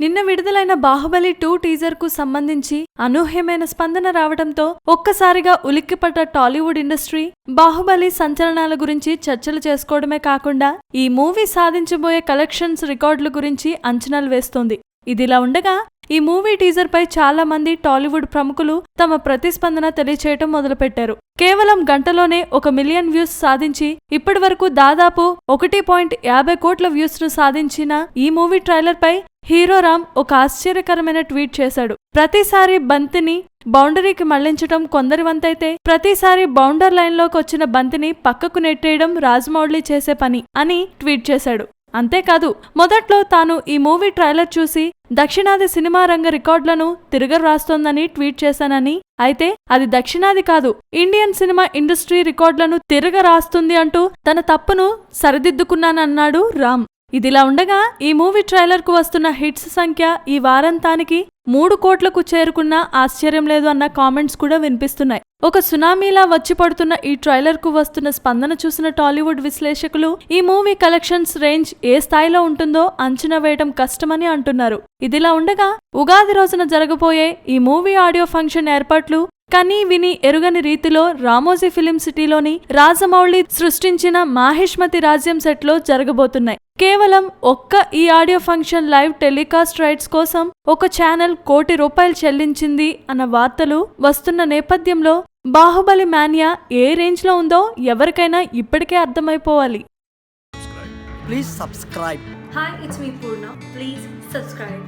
నిన్న విడుదలైన బాహుబలి టూ టీజర్కు సంబంధించి అనూహ్యమైన స్పందన రావడంతో ఒక్కసారిగా ఉలిక్కిపడ్డ టాలీవుడ్ ఇండస్ట్రీ బాహుబలి సంచలనాల గురించి చర్చలు చేసుకోవడమే కాకుండా ఈ మూవీ సాధించబోయే కలెక్షన్స్ రికార్డుల గురించి అంచనాలు వేస్తోంది. ఇదిలా ఉండగా ఈ మూవీ టీజర్ పై చాలా మంది టాలీవుడ్ ప్రముఖులు తమ ప్రతిస్పందన తెలియచేయటం మొదలుపెట్టారు. కేవలం గంటలోనే ఒక మిలియన్ వ్యూస్ సాధించి ఇప్పటివరకు దాదాపు ఒకటి పాయింట్ యాభై కోట్ల వ్యూస్ను సాధించిన ఈ మూవీ ట్రైలర్ పై హీరో రామ్ ఒక ఆశ్చర్యకరమైన ట్వీట్ చేశాడు. ప్రతిసారి బంతిని బౌండరీకి మళ్ళించడం కొందరి వంతైతే ప్రతిసారి బౌండర్ లైన్లోకి వచ్చిన బంతిని పక్కకు నెట్టేయడం రాజమౌళి చేసే పని అని ట్వీట్ చేశాడు. అంతేకాదు మొదట్లో తాను ఈ మూవీ ట్రైలర్ చూసి దక్షిణాది సినిమా రంగ రికార్డులను తిరగ రాస్తోందని ట్వీట్ చేశానని అయితే అది దక్షిణాది కాదు ఇండియన్ సినిమా ఇండస్ట్రీ రికార్డులను తిరగరాస్తుంది అంటూ తన తప్పును సరిదిద్దుకున్నానన్నాడు రామ్. ఇదిలా ఉండగా ఈ మూవీ ట్రైలర్కు వస్తున్న హిట్స్ సంఖ్య ఈ వారాంతానికి మూడు కోట్లకు చేరుకున్నా ఆశ్చర్యం లేదు అన్న కామెంట్స్ కూడా వినిపిస్తున్నాయి. ఒక సునామీలా వచ్చి పడుతున్న ఈ ట్రైలర్కు వస్తున్న స్పందన చూసిన టాలీవుడ్ విశ్లేషకులు ఈ మూవీ కలెక్షన్స్ రేంజ్ ఏ స్థాయిలో ఉంటుందో అంచనా వేయడం కష్టమని అంటున్నారు. ఇదిలా ఉండగా ఉగాది రోజున జరగబోయే ఈ మూవీ ఆడియో ఫంక్షన్ ఏర్పాట్లు కనీ విని ఎరుగని రీతిలో రామోజీ ఫిలిం సిటీలోని రాజమౌళి సృష్టించిన మాహిష్మతి రాజ్యం సెట్లో జరగబోతున్నాయి కేవలం ఒక్క ఈ audio function live telecast rights కోసం ఒక ఛానల్ కోటి రూపాయలు చెల్లించింది అన్న వార్తలు వస్తున్న నేపథ్యంలో బాహుబలి మాన్యా ఏ రేంజ్లో ఉందో ఎవరికైనా ఇప్పటికే అర్థమైపోవాలి Please subscribe. Hi, it's me Purna. Please subscribe.